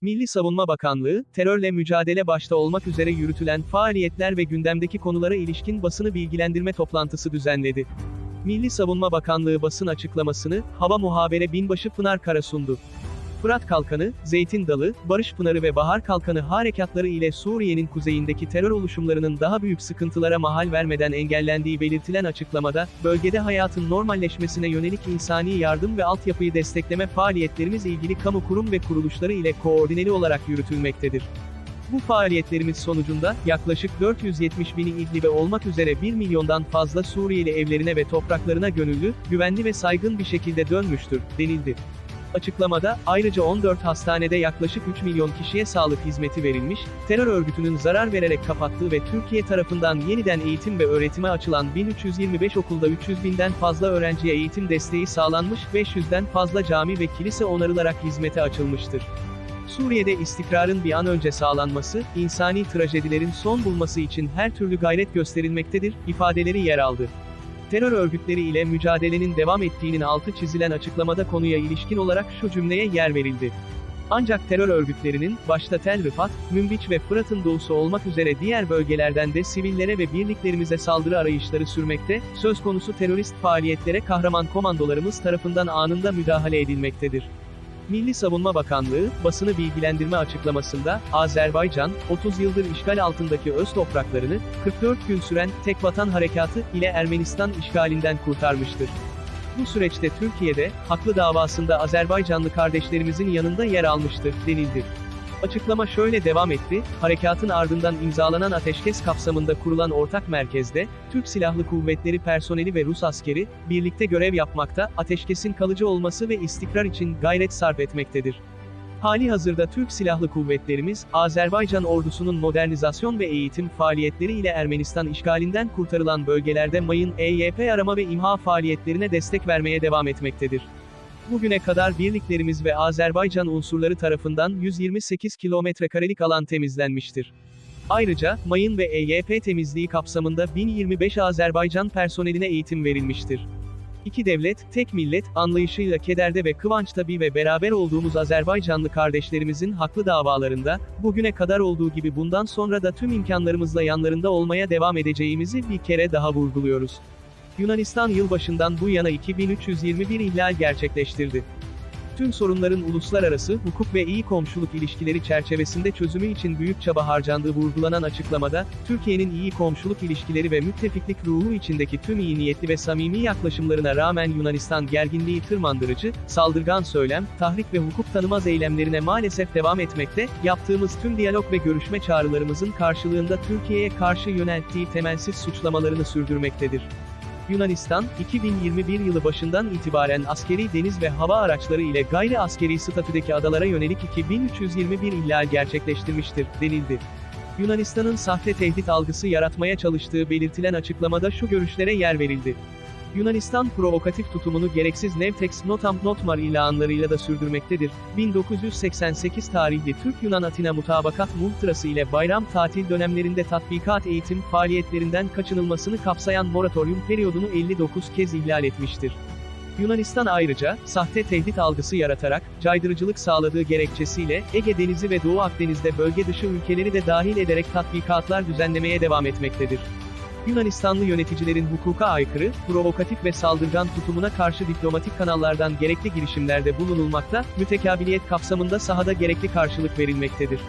Milli Savunma Bakanlığı, terörle mücadele başta olmak üzere yürütülen faaliyetler ve gündemdeki konulara ilişkin basını bilgilendirme toplantısı düzenledi. Milli Savunma Bakanlığı basın açıklamasını, Hava Muhabere Binbaşı Pınar Kara sundu. Fırat Kalkanı, Zeytin Dalı, Barış Pınarı ve Bahar Kalkanı harekatları ile Suriye'nin kuzeyindeki terör oluşumlarının daha büyük sıkıntılara mahal vermeden engellendiği belirtilen açıklamada, bölgede hayatın normalleşmesine yönelik insani yardım ve altyapıyı destekleme faaliyetlerimiz ilgili kamu kurum ve kuruluşları ile koordineli olarak yürütülmektedir. Bu faaliyetlerimiz sonucunda, yaklaşık 470 bini İdlib'e olmak üzere 1 milyondan fazla Suriyeli evlerine ve topraklarına gönüllü, güvenli ve saygın bir şekilde dönmüştür, denildi. Açıklamada, ayrıca 14 hastanede yaklaşık 3 milyon kişiye sağlık hizmeti verilmiş, terör örgütünün zarar vererek kapattığı ve Türkiye tarafından yeniden eğitim ve öğretime açılan 1325 okulda 300 binden fazla öğrenciye eğitim desteği sağlanmış, 500'den fazla cami ve kilise onarılarak hizmete açılmıştır. Suriye'de istikrarın bir an önce sağlanması, insani trajedilerin son bulması için her türlü gayret gösterilmektedir, ifadeleri yer aldı. Terör örgütleri ile mücadelenin devam ettiğinin altı çizilen açıklamada konuya ilişkin olarak şu cümleye yer verildi. Ancak terör örgütlerinin, başta Tel Rifat, Münbiç ve Fırat'ın doğusu olmak üzere diğer bölgelerden de sivillere ve birliklerimize saldırı arayışları sürmekte, söz konusu terörist faaliyetlere kahraman komandolarımız tarafından anında müdahale edilmektedir. Milli Savunma Bakanlığı, basını bilgilendirme açıklamasında, Azerbaycan, 30 yıldır işgal altındaki öz topraklarını, 44 gün süren tek vatan harekatı ile Ermenistan işgalinden kurtarmıştır. Bu süreçte Türkiye'de, haklı davasında Azerbaycanlı kardeşlerimizin yanında yer almıştır, denildi. Açıklama şöyle devam etti, harekatın ardından imzalanan ateşkes kapsamında kurulan ortak merkezde, Türk Silahlı Kuvvetleri personeli ve Rus askeri, birlikte görev yapmakta, ateşkesin kalıcı olması ve istikrar için gayret sarf etmektedir. Hali hazırda Türk Silahlı Kuvvetlerimiz, Azerbaycan ordusunun modernizasyon ve eğitim faaliyetleri ile Ermenistan işgalinden kurtarılan bölgelerde mayın, EYP arama ve imha faaliyetlerine destek vermeye devam etmektedir. Bugüne kadar birliklerimiz ve Azerbaycan unsurları tarafından 128 kilometrekarelik alan temizlenmiştir. Ayrıca, mayın ve EYP temizliği kapsamında 1025 Azerbaycan personeline eğitim verilmiştir. İki devlet, tek millet, anlayışıyla kederde ve kıvançta bir ve beraber olduğumuz Azerbaycanlı kardeşlerimizin haklı davalarında, bugüne kadar olduğu gibi bundan sonra da tüm imkanlarımızla yanlarında olmaya devam edeceğimizi bir kere daha vurguluyoruz. Yunanistan yılbaşından bu yana 2321 ihlal gerçekleştirdi. Tüm sorunların uluslararası hukuk ve iyi komşuluk ilişkileri çerçevesinde çözümü için büyük çaba harcandığı vurgulanan açıklamada, Türkiye'nin iyi komşuluk ilişkileri ve müttefiklik ruhu içindeki tüm iyi niyetli ve samimi yaklaşımlarına rağmen Yunanistan gerginliği tırmandırıcı, saldırgan söylem, tahrik ve hukuk tanımaz eylemlerine maalesef devam etmekte, yaptığımız tüm diyalog ve görüşme çağrılarımızın karşılığında Türkiye'ye karşı yönelttiği temelsiz suçlamalarını sürdürmektedir. Yunanistan, 2021 yılı başından itibaren askeri deniz ve hava araçları ile gayri askeri statüdeki adalara yönelik 2321 ihlal gerçekleştirmiştir, denildi. Yunanistan'ın sahte tehdit algısı yaratmaya çalıştığı belirtilen açıklamada şu görüşlere yer verildi. Yunanistan provokatif tutumunu gereksiz Nevtex Notam Notmar ilanlarıyla da sürdürmektedir. 1988 tarihli Türk-Yunan Atina Mutabakat Muhtırası ile bayram tatil dönemlerinde tatbikat eğitim faaliyetlerinden kaçınılmasını kapsayan moratorium periyodunu 59 kez ihlal etmiştir. Yunanistan ayrıca, sahte tehdit algısı yaratarak, caydırıcılık sağladığı gerekçesiyle, Ege Denizi ve Doğu Akdeniz'de bölge dışı ülkeleri de dahil ederek tatbikatlar düzenlemeye devam etmektedir. Yunanistanlı yöneticilerin hukuka aykırı, provokatif ve saldırgan tutumuna karşı diplomatik kanallardan gerekli girişimlerde bulunulmakta, mütekabiliyet kapsamında sahada gerekli karşılık verilmektedir.